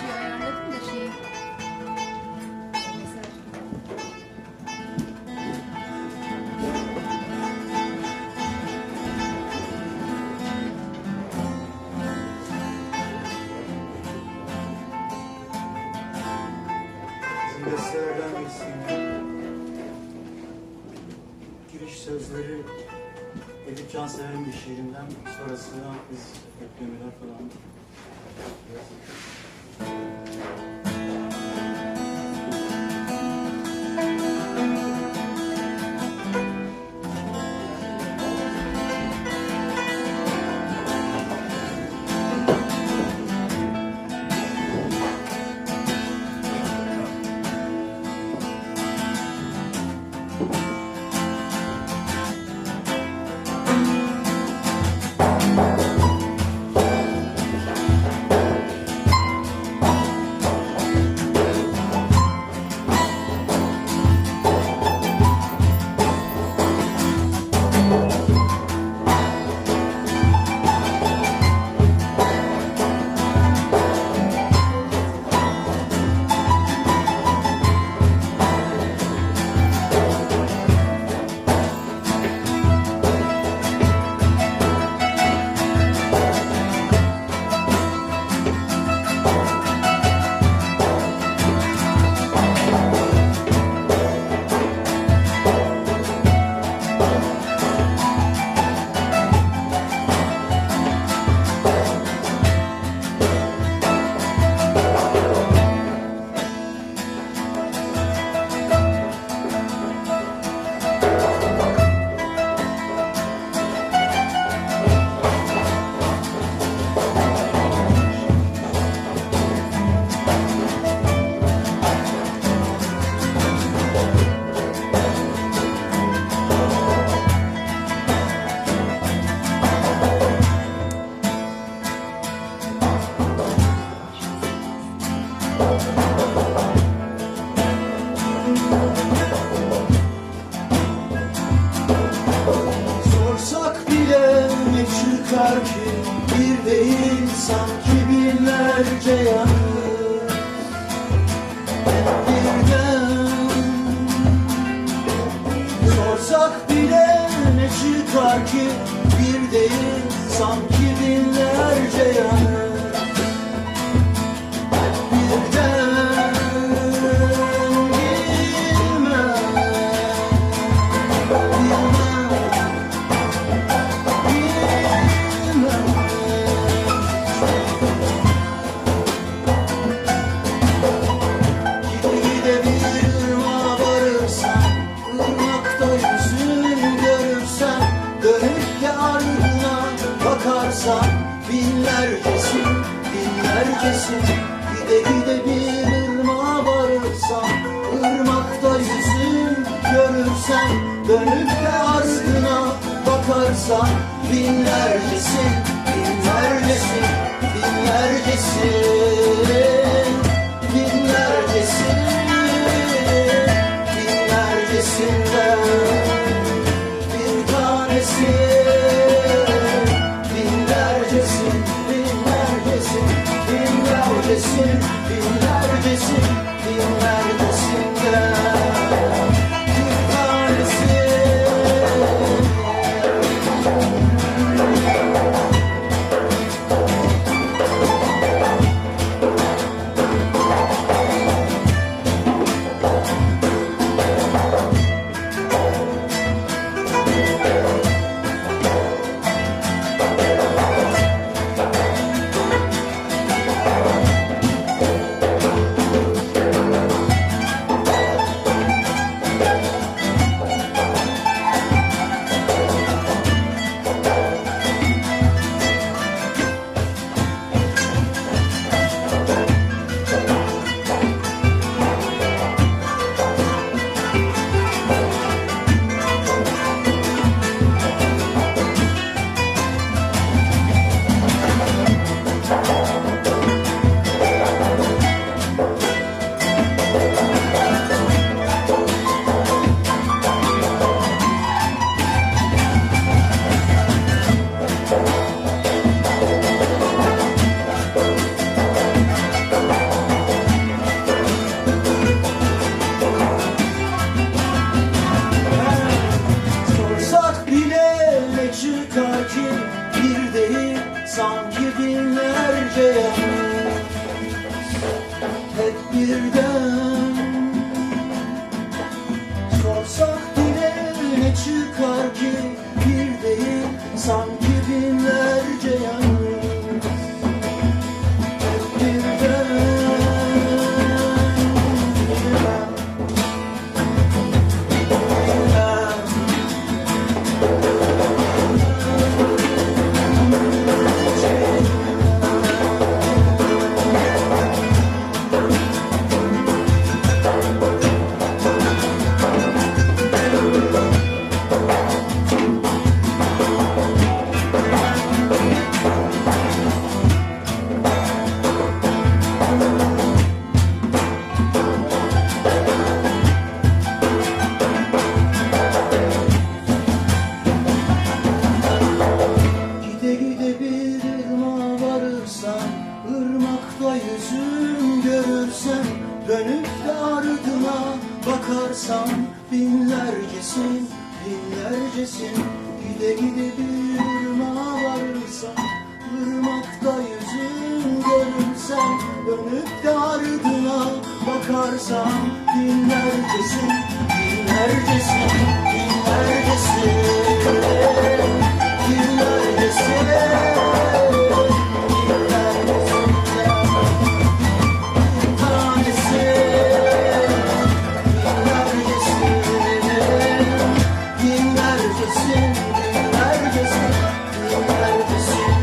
şey ayarladım da şey. Giriş sözleri Edip Cansever'in bir şiirinden sonrasında biz eklemeler falan çıkar ki Bir değil sanki binlerce Hep birden Sorsak bile ne çıkar ki? Bir değil sanki binlercesin Gide gide bir ırmağa varırsan Irmakta yüzün görürsen Dönüp de ardına bakarsan binlercesin, binlercesin Binlercesin, çıkar ki bir değil sanki binlerce yalnız Hep birden. Sorsak bile ne çıkar ki bir değil sanki binlercesin Gide gide bir ırmağa varırsam ırmakta yüzüm görürsem Dönüp de ardına bakarsam Binlercesin, binlercesin, binlercesin herkesin, herkesin, herkesin.